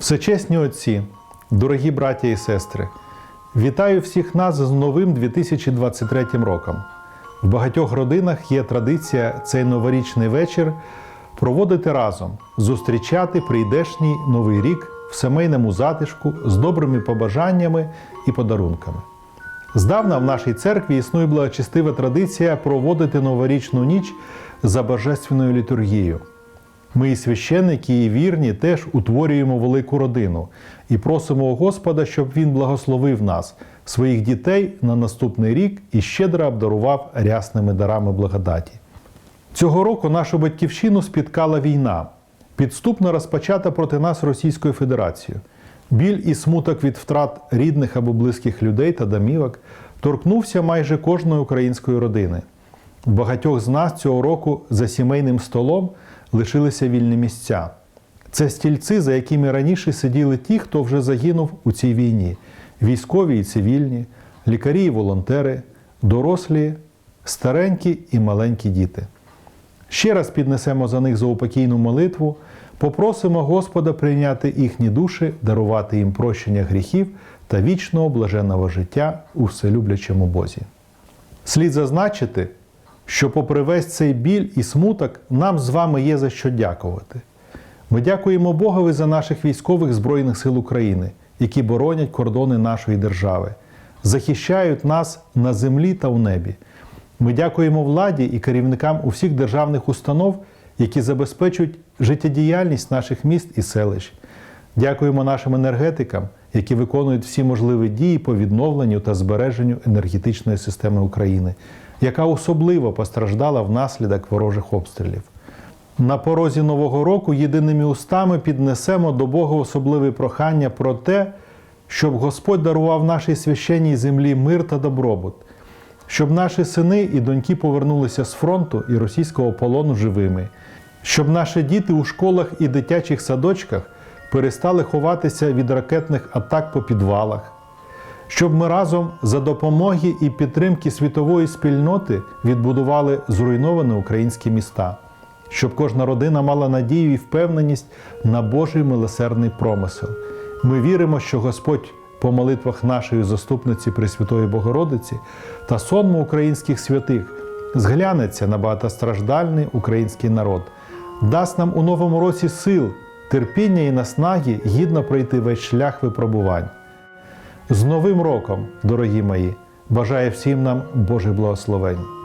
Всечесні отці, дорогі браття і сестри, вітаю всіх нас з новим 2023 роком. В багатьох родинах є традиція цей новорічний вечір проводити разом, зустрічати прийдешній новий рік в сімейному затишку з добрими побажаннями і подарунками. Здавна в нашій церкві існує благочестива традиція проводити новорічну ніч за божественною літургією. Ми, і священники, і вірні, теж утворюємо велику родину і просимо Господа, щоб Він благословив нас, своїх дітей на наступний рік і щедро обдарував рясними дарами благодаті. Цього року нашу батьківщину спіткала війна, підступно розпочата проти нас Російською Федерацією. Біль і смуток від втрат рідних або близьких людей та домівок торкнувся майже кожної української родини. Багатьох з нас цього року за сімейним столом лишилися вільні місця. Це стільці, за якими раніше сиділи ті, хто вже загинув у цій війні: військові і цивільні, лікарі і волонтери, дорослі, старенькі і маленькі діти. Ще раз піднесемо за них заупокійну молитву, попросимо Господа прийняти їхні душі, дарувати їм прощення гріхів та вічного блаженного життя у вселюблячому Бозі. Слід зазначити, що, попри весь цей біль і смуток, нам з вами є за що дякувати. Ми дякуємо Богові за наших військових Збройних сил України, які боронять кордони нашої держави, захищають нас на землі та в небі. Ми дякуємо владі і керівникам усіх державних установ, які забезпечують життєдіяльність наших міст і селищ. Дякуємо нашим енергетикам, які виконують всі можливі дії по відновленню та збереженню енергетичної системи України, яка особливо постраждала внаслідок ворожих обстрілів. На порозі Нового року єдиними устами піднесемо до Бога особливе прохання про те, щоб Господь дарував нашій священній землі мир та добробут, щоб наші сини і доньки повернулися з фронту і російського полону живими, щоб наші діти у школах і дитячих садочках перестали ховатися від ракетних атак по підвалах, щоб ми разом за допомоги і підтримки світової спільноти відбудували зруйновані українські міста, щоб кожна родина мала надію і впевненість на Божий милосердний промисел. Ми віримо, що Господь по молитвах нашої заступниці Пресвятої Богородиці та сонму українських святих зглянеться на багатостраждальний український народ, дасть нам у новому році сил, терпіння і наснаги гідно пройти весь шлях випробувань. З Новим роком, дорогі мої, бажаю всім нам Божих благословень.